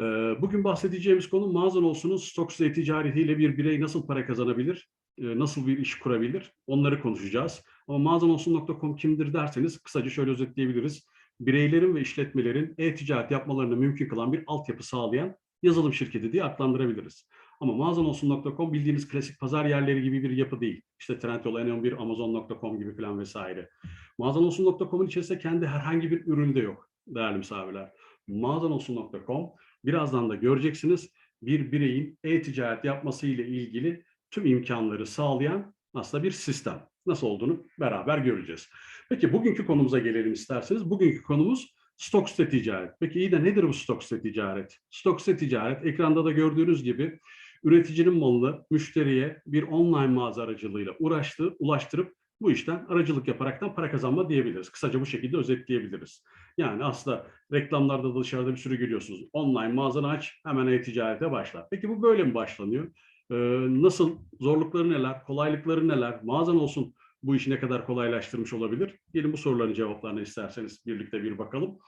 Ee, Bugün bahsedeceğimiz konu mağazan olsunun stok ticaretiyle bir birey nasıl para kazanabilir, e, nasıl bir iş kurabilir onları konuşacağız. Ama mağazanolsun.com kimdir derseniz kısaca şöyle özetleyebiliriz. Bireylerin ve işletmelerin e-ticaret yapmalarını mümkün kılan bir altyapı sağlayan yazılım şirketi diye adlandırabiliriz. Ama mağazanolsun.com bildiğiniz klasik pazar yerleri gibi bir yapı değil. İşte Trendyol, N11, Amazon.com gibi falan vesaire. Mağazanolsun.com'un içerisinde kendi herhangi bir üründe yok değerli misafirler. Mağazanolsun.com birazdan da göreceksiniz bir bireyin e-ticaret yapması ile ilgili tüm imkanları sağlayan aslında bir sistem. Nasıl olduğunu beraber göreceğiz. Peki bugünkü konumuza gelelim isterseniz. Bugünkü konumuz stokste ticaret. Peki iyi de nedir bu stokste ticaret? Stokste ticaret ekranda da gördüğünüz gibi üreticinin malını müşteriye bir online mağaza aracılığıyla uğraştığı, ulaştırıp bu işten aracılık yaparaktan para kazanma diyebiliriz. Kısaca bu şekilde özetleyebiliriz. Yani aslında reklamlarda da dışarıda bir sürü görüyorsunuz. Online mağazanı aç, hemen e-ticarete başla. Peki bu böyle mi başlanıyor? Ee, nasıl? Zorlukları neler? Kolaylıkları neler? Mağazan olsun bu işi ne kadar kolaylaştırmış olabilir? Gelin bu soruların cevaplarını isterseniz birlikte bir bakalım.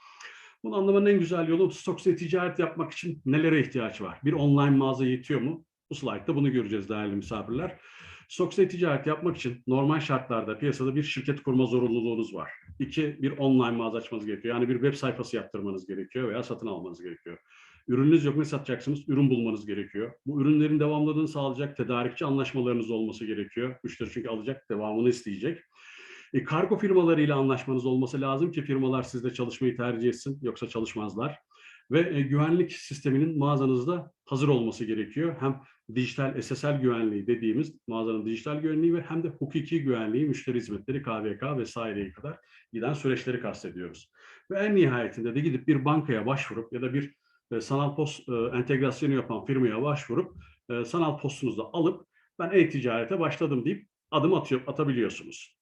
Bunu anlamanın en güzel yolu stokse ticaret yapmak için nelere ihtiyaç var? Bir online mağaza yetiyor mu? Bu slaytta bunu göreceğiz değerli misafirler. Stokse ticaret yapmak için normal şartlarda piyasada bir şirket kurma zorunluluğunuz var. İki, bir online mağaza açmanız gerekiyor. Yani bir web sayfası yaptırmanız gerekiyor veya satın almanız gerekiyor. Ürününüz yok ne satacaksınız? Ürün bulmanız gerekiyor. Bu ürünlerin devamlılığını sağlayacak tedarikçi anlaşmalarınız olması gerekiyor. Müşteri çünkü alacak, devamını isteyecek. E, kargo firmalarıyla anlaşmanız olması lazım ki firmalar sizde çalışmayı tercih etsin. Yoksa çalışmazlar. Ve e, güvenlik sisteminin mağazanızda hazır olması gerekiyor. Hem dijital SSL güvenliği dediğimiz mağazanın dijital güvenliği ve hem de hukuki güvenliği, müşteri hizmetleri, KVK vesaireye kadar giden süreçleri kastediyoruz. Ve en nihayetinde de gidip bir bankaya başvurup ya da bir e, sanal post e, entegrasyonu yapan firmaya başvurup e, sanal postunuzu alıp ben e-ticarete başladım deyip adım atıyor, atabiliyorsunuz.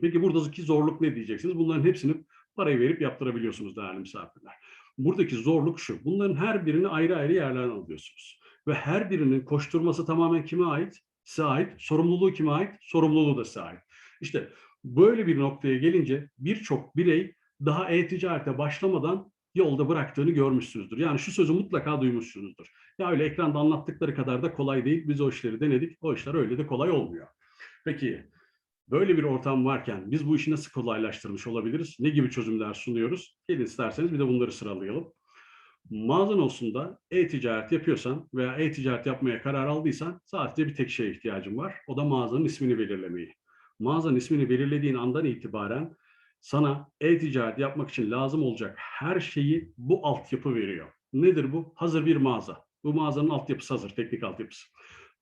Peki buradaki zorluk ne diyeceksiniz? Bunların hepsini parayı verip yaptırabiliyorsunuz değerli misafirler. Buradaki zorluk şu. Bunların her birini ayrı ayrı yerlerden alıyorsunuz. Ve her birinin koşturması tamamen kime ait? Size ait. Sorumluluğu kime ait? Sorumluluğu da size ait. İşte böyle bir noktaya gelince birçok birey daha e-ticarete başlamadan yolda bıraktığını görmüşsünüzdür. Yani şu sözü mutlaka duymuşsunuzdur. Ya öyle ekranda anlattıkları kadar da kolay değil. Biz o işleri denedik. O işler öyle de kolay olmuyor. Peki böyle bir ortam varken biz bu işi nasıl kolaylaştırmış olabiliriz? Ne gibi çözümler sunuyoruz? Gelin isterseniz bir de bunları sıralayalım. Mağazan olsun da e-ticaret yapıyorsan veya e-ticaret yapmaya karar aldıysan sadece bir tek şeye ihtiyacın var. O da mağazanın ismini belirlemeyi. Mağazanın ismini belirlediğin andan itibaren sana e-ticaret yapmak için lazım olacak her şeyi bu altyapı veriyor. Nedir bu? Hazır bir mağaza. Bu mağazanın altyapısı hazır, teknik altyapısı.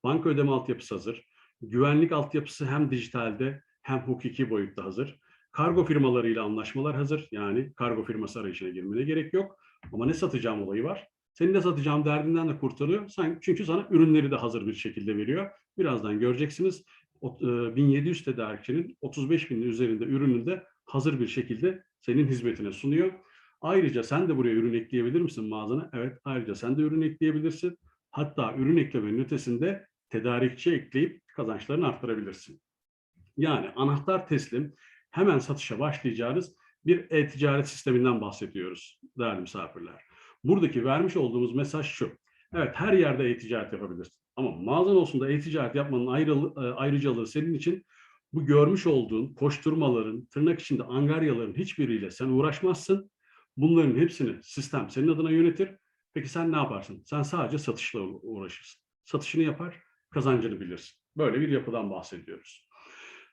Banka ödeme altyapısı hazır. Güvenlik altyapısı hem dijitalde hem hukuki boyutta hazır. Kargo firmalarıyla anlaşmalar hazır. Yani kargo firması arayışına girmene gerek yok. Ama ne satacağım olayı var. Senin ne satacağım derdinden de kurtarıyor. Sen, çünkü sana ürünleri de hazır bir şekilde veriyor. Birazdan göreceksiniz. O, e, 1700 tedarikçinin 35 binin üzerinde ürünü de hazır bir şekilde senin hizmetine sunuyor. Ayrıca sen de buraya ürün ekleyebilir misin mağazana? Evet, ayrıca sen de ürün ekleyebilirsin. Hatta ürün eklemenin ötesinde tedarikçi ekleyip kazançlarını arttırabilirsin. Yani anahtar teslim hemen satışa başlayacağınız bir e-ticaret sisteminden bahsediyoruz değerli misafirler. Buradaki vermiş olduğumuz mesaj şu. Evet her yerde e-ticaret yapabilirsin. Ama mağazan olsun da e-ticaret yapmanın ayrı, ayrıcalığı senin için bu görmüş olduğun koşturmaların, tırnak içinde angaryaların hiçbiriyle sen uğraşmazsın. Bunların hepsini sistem senin adına yönetir. Peki sen ne yaparsın? Sen sadece satışla uğraşırsın. Satışını yapar, kazancını bilirsin. Böyle bir yapıdan bahsediyoruz.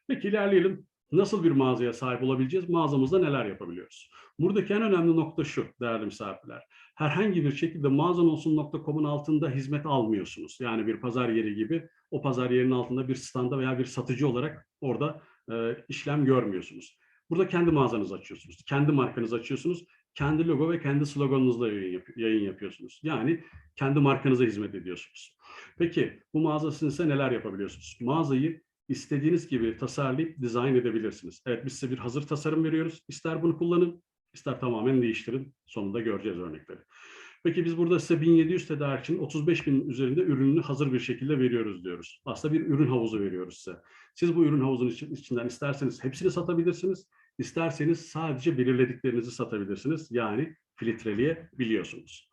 Peki ilerleyelim. Nasıl bir mağazaya sahip olabileceğiz? Mağazamızda neler yapabiliyoruz? Buradaki en önemli nokta şu değerli misafirler. Herhangi bir şekilde mağazanolsun.com'un altında hizmet almıyorsunuz. Yani bir pazar yeri gibi o pazar yerinin altında bir standa veya bir satıcı olarak orada e, işlem görmüyorsunuz. Burada kendi mağazanızı açıyorsunuz. Kendi markanızı açıyorsunuz. Kendi logo ve kendi sloganınızla yayın, yap yayın yapıyorsunuz. Yani kendi markanıza hizmet ediyorsunuz. Peki bu mağaza size neler yapabiliyorsunuz? Mağazayı istediğiniz gibi tasarlayıp dizayn edebilirsiniz. Evet biz size bir hazır tasarım veriyoruz. İster bunu kullanın, ister tamamen değiştirin. Sonunda göreceğiz örnekleri. Peki biz burada size 1700 tedarikçinin 35 bin üzerinde ürününü hazır bir şekilde veriyoruz diyoruz. Aslında bir ürün havuzu veriyoruz size. Siz bu ürün havuzunun içinden isterseniz hepsini satabilirsiniz. İsterseniz sadece belirlediklerinizi satabilirsiniz. Yani filtreleyebiliyorsunuz.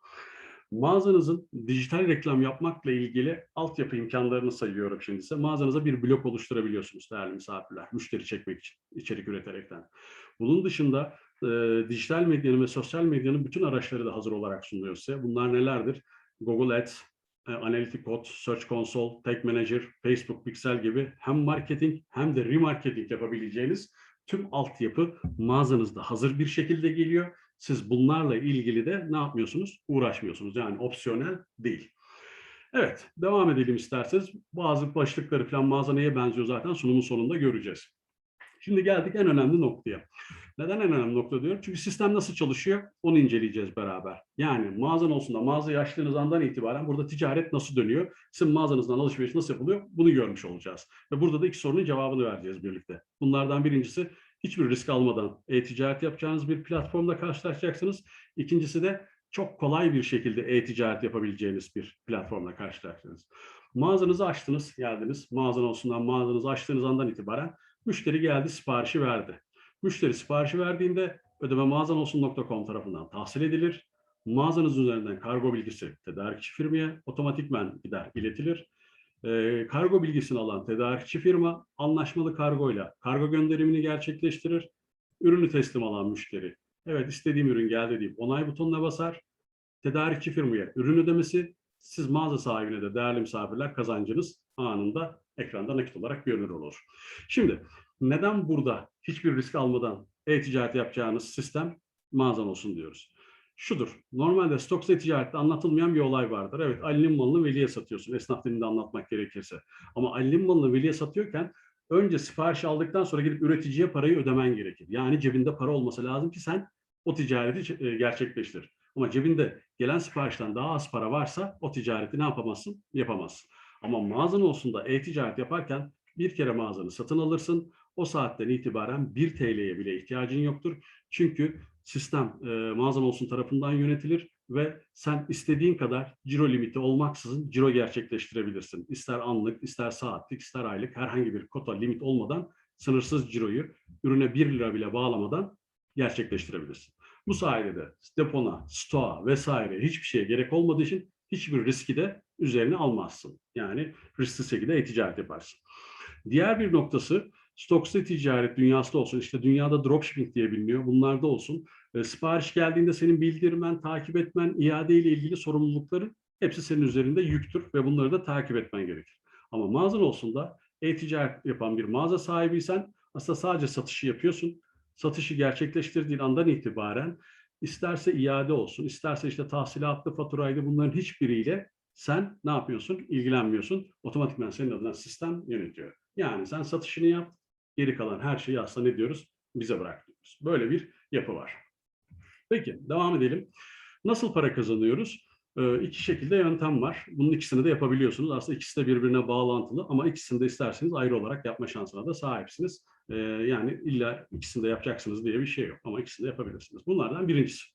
Mağazanızın dijital reklam yapmakla ilgili altyapı imkanlarını sayıyorum şimdi size. Mağazanıza bir blok oluşturabiliyorsunuz değerli misafirler, müşteri çekmek için içerik üreterekten. Bunun dışında e, dijital medyanın ve sosyal medyanın bütün araçları da hazır olarak sunuyor size. Bunlar nelerdir? Google Ads, e, Analytic Code, Search Console, Tag Manager, Facebook Pixel gibi hem marketing hem de remarketing yapabileceğiniz tüm altyapı mağazanızda hazır bir şekilde geliyor. Siz bunlarla ilgili de ne yapmıyorsunuz? Uğraşmıyorsunuz. Yani opsiyonel değil. Evet, devam edelim isterseniz. Bazı başlıkları falan mağaza neye benziyor zaten sunumun sonunda göreceğiz. Şimdi geldik en önemli noktaya. Neden en önemli nokta diyorum? Çünkü sistem nasıl çalışıyor onu inceleyeceğiz beraber. Yani mağazan olsun da mağazayı açtığınız andan itibaren burada ticaret nasıl dönüyor? Sizin mağazanızdan alışveriş nasıl yapılıyor? Bunu görmüş olacağız. Ve burada da iki sorunun cevabını vereceğiz birlikte. Bunlardan birincisi hiçbir risk almadan e-ticaret yapacağınız bir platformla karşılaşacaksınız. İkincisi de çok kolay bir şekilde e-ticaret yapabileceğiniz bir platformla karşılaşacaksınız. Mağazanızı açtınız, geldiniz. Mağazan olsundan mağazanızı açtığınız andan itibaren müşteri geldi, siparişi verdi. Müşteri siparişi verdiğinde ödeme mağazanolsun.com tarafından tahsil edilir. Mağazanız üzerinden kargo bilgisi tedarikçi firmaya otomatikmen gider, iletilir. Ee, kargo bilgisini alan tedarikçi firma anlaşmalı kargoyla kargo gönderimini gerçekleştirir. Ürünü teslim alan müşteri, evet istediğim ürün geldi deyip onay butonuna basar. Tedarikçi firmaya ürün ödemesi, siz mağaza sahibine de değerli misafirler kazancınız anında ekranda nakit olarak görünür olur. Şimdi neden burada hiçbir risk almadan e-ticaret yapacağınız sistem mağazan olsun diyoruz? Şudur, normalde stoksa e-ticarette anlatılmayan bir olay vardır. Evet, Ali'nin malını veliye satıyorsun, esnaf dilinde anlatmak gerekirse. Ama Ali'nin malını veliye satıyorken önce sipariş aldıktan sonra gidip üreticiye parayı ödemen gerekir. Yani cebinde para olması lazım ki sen o ticareti e, gerçekleştir. Ama cebinde gelen siparişten daha az para varsa o ticareti ne yapamazsın? Yapamazsın. Ama mağazan olsun da e-ticaret yaparken bir kere mağazanı satın alırsın. O saatten itibaren 1 TL'ye bile ihtiyacın yoktur. Çünkü sistem e, mağazan olsun tarafından yönetilir ve sen istediğin kadar ciro limiti olmaksızın ciro gerçekleştirebilirsin. İster anlık, ister saatlik, ister aylık herhangi bir kota limit olmadan sınırsız ciroyu ürüne 1 lira bile bağlamadan gerçekleştirebilirsin. Bu sayede de depona, stoğa vesaire hiçbir şeye gerek olmadığı için hiçbir riski de üzerine almazsın. Yani risksiz şekilde e-ticaret yaparsın. Diğer bir noktası Stoks'ta ticaret dünyasında olsun, işte dünyada dropshipping diye biliniyor, bunlarda olsun. E, sipariş geldiğinde senin bildirmen, takip etmen, iade ile ilgili sorumlulukların hepsi senin üzerinde yüktür ve bunları da takip etmen gerekir. Ama mağazan olsun da e-ticaret yapan bir mağaza sahibiysen aslında sadece satışı yapıyorsun. Satışı gerçekleştirdiğin andan itibaren isterse iade olsun, isterse işte tahsilatlı faturaydı bunların hiçbiriyle sen ne yapıyorsun? İlgilenmiyorsun. Otomatikman senin adına sistem yönetiyor. Yani sen satışını yap, geri kalan her şeyi aslında ne diyoruz? Bize bırak diyoruz. Böyle bir yapı var. Peki devam edelim. Nasıl para kazanıyoruz? Ee, iki şekilde yöntem var. Bunun ikisini de yapabiliyorsunuz. Aslında ikisi de birbirine bağlantılı ama ikisini de isterseniz ayrı olarak yapma şansına da sahipsiniz. Ee, yani illa ikisini de yapacaksınız diye bir şey yok ama ikisini de yapabilirsiniz. Bunlardan birincisi.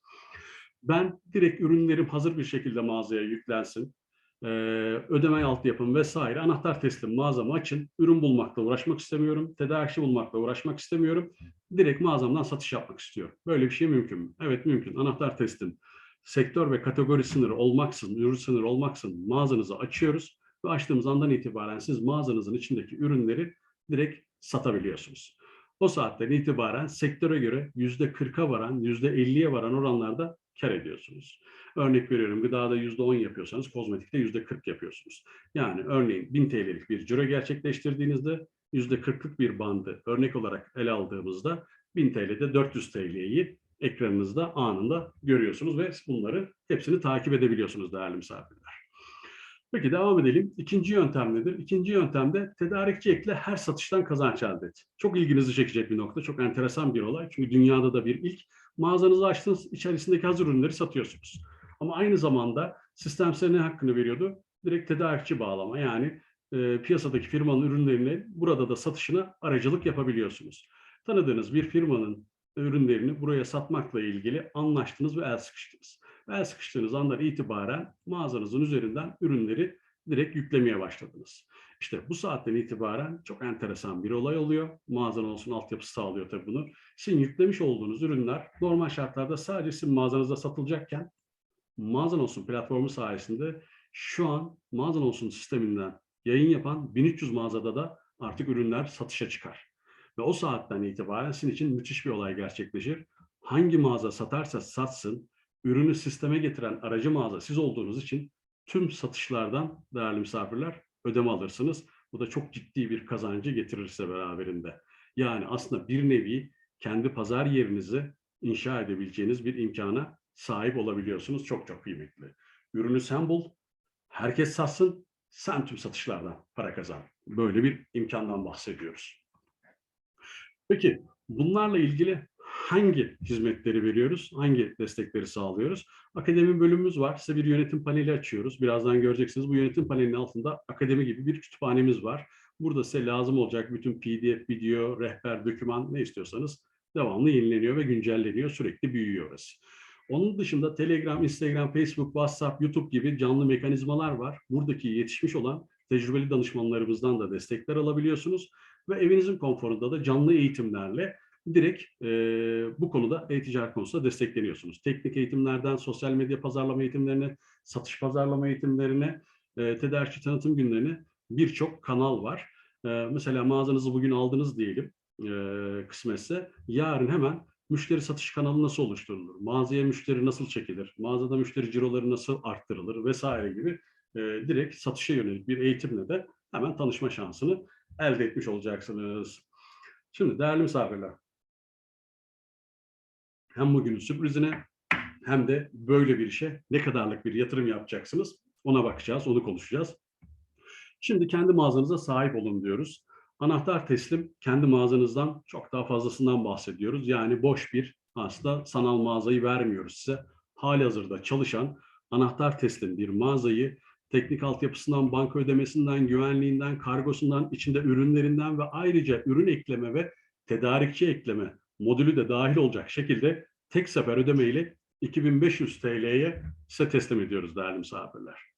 Ben direkt ürünlerim hazır bir şekilde mağazaya yüklensin e, ödeme altyapım vesaire anahtar teslim mağazamı açın. Ürün bulmakla uğraşmak istemiyorum. Tedarikçi bulmakla uğraşmak istemiyorum. Direkt mağazamdan satış yapmak istiyorum. Böyle bir şey mümkün mü? Evet mümkün. Anahtar teslim sektör ve kategori sınırı olmaksızın, ürün sınırı olmaksızın mağazanızı açıyoruz ve açtığımız andan itibaren siz mağazanızın içindeki ürünleri direkt satabiliyorsunuz. O saatten itibaren sektöre göre yüzde 40'a varan, yüzde 50'ye varan oranlarda kar ediyorsunuz. Örnek veriyorum gıdada yüzde 10 yapıyorsanız kozmetikte yüzde 40 yapıyorsunuz. Yani örneğin 1000 TL'lik bir ciro gerçekleştirdiğinizde yüzde 40'lık bir bandı örnek olarak ele aldığımızda 1000 TL'de 400 TL'yi ekranınızda anında görüyorsunuz ve bunları hepsini takip edebiliyorsunuz değerli misafirler. Peki devam edelim. İkinci yöntem nedir? İkinci yöntemde tedarikçi ekle her satıştan kazanç elde et. Çok ilginizi çekecek bir nokta. Çok enteresan bir olay. Çünkü dünyada da bir ilk. Mağazanızı açtınız, içerisindeki hazır ürünleri satıyorsunuz. Ama aynı zamanda sistem size ne hakkını veriyordu? Direkt tedarikçi bağlama. Yani e, piyasadaki firmanın ürünlerini burada da satışına aracılık yapabiliyorsunuz. Tanıdığınız bir firmanın ürünlerini buraya satmakla ilgili anlaştınız ve el sıkıştınız. Ve el sıkıştığınız andan itibaren mağazanızın üzerinden ürünleri direkt yüklemeye başladınız. İşte bu saatten itibaren çok enteresan bir olay oluyor. Mağazan olsun altyapısı sağlıyor tabii bunu. Sizin yüklemiş olduğunuz ürünler normal şartlarda sadece sizin mağazanızda satılacakken Mağazan olsun platformu sayesinde şu an mağazan olsun sisteminden yayın yapan 1300 mağazada da artık ürünler satışa çıkar. Ve o saatten itibaren sizin için müthiş bir olay gerçekleşir. Hangi mağaza satarsa satsın, ürünü sisteme getiren aracı mağaza siz olduğunuz için tüm satışlardan değerli misafirler ödeme alırsınız. Bu da çok ciddi bir kazancı getirirse beraberinde. Yani aslında bir nevi kendi pazar yerinizi inşa edebileceğiniz bir imkana sahip olabiliyorsunuz. Çok çok kıymetli. Ürünü sen bul, herkes satsın, sen tüm satışlardan para kazan. Böyle bir imkandan bahsediyoruz. Peki bunlarla ilgili hangi hizmetleri veriyoruz? Hangi destekleri sağlıyoruz? Akademi bölümümüz var. Size bir yönetim paneli açıyoruz. Birazdan göreceksiniz. Bu yönetim panelinin altında akademi gibi bir kütüphanemiz var. Burada size lazım olacak bütün PDF, video, rehber, doküman ne istiyorsanız devamlı yenileniyor ve güncelleniyor. Sürekli büyüyor orası. Onun dışında Telegram, Instagram, Facebook, WhatsApp, YouTube gibi canlı mekanizmalar var. Buradaki yetişmiş olan tecrübeli danışmanlarımızdan da destekler alabiliyorsunuz. Ve evinizin konforunda da canlı eğitimlerle direkt e, bu konuda e-ticaret konusunda destekleniyorsunuz. Teknik eğitimlerden sosyal medya pazarlama eğitimlerine, satış pazarlama eğitimlerine, e, tedarikçi tanıtım günlerine birçok kanal var. E, mesela mağazanızı bugün aldınız diyelim e, kısmetse yarın hemen müşteri satış kanalı nasıl oluşturulur? Mağazaya müşteri nasıl çekilir? Mağazada müşteri ciroları nasıl arttırılır vesaire gibi e, direkt satışa yönelik bir eğitimle de hemen tanışma şansını elde etmiş olacaksınız. Şimdi değerli misafirler, hem bugünün sürprizine hem de böyle bir işe ne kadarlık bir yatırım yapacaksınız ona bakacağız, onu konuşacağız. Şimdi kendi mağazanıza sahip olun diyoruz. Anahtar teslim kendi mağazanızdan çok daha fazlasından bahsediyoruz. Yani boş bir aslında sanal mağazayı vermiyoruz size. Hali hazırda çalışan anahtar teslim bir mağazayı teknik altyapısından, banka ödemesinden, güvenliğinden, kargosundan, içinde ürünlerinden ve ayrıca ürün ekleme ve tedarikçi ekleme modülü de dahil olacak şekilde tek sefer ödemeyle 2500 TL'ye size teslim ediyoruz değerli misafirler.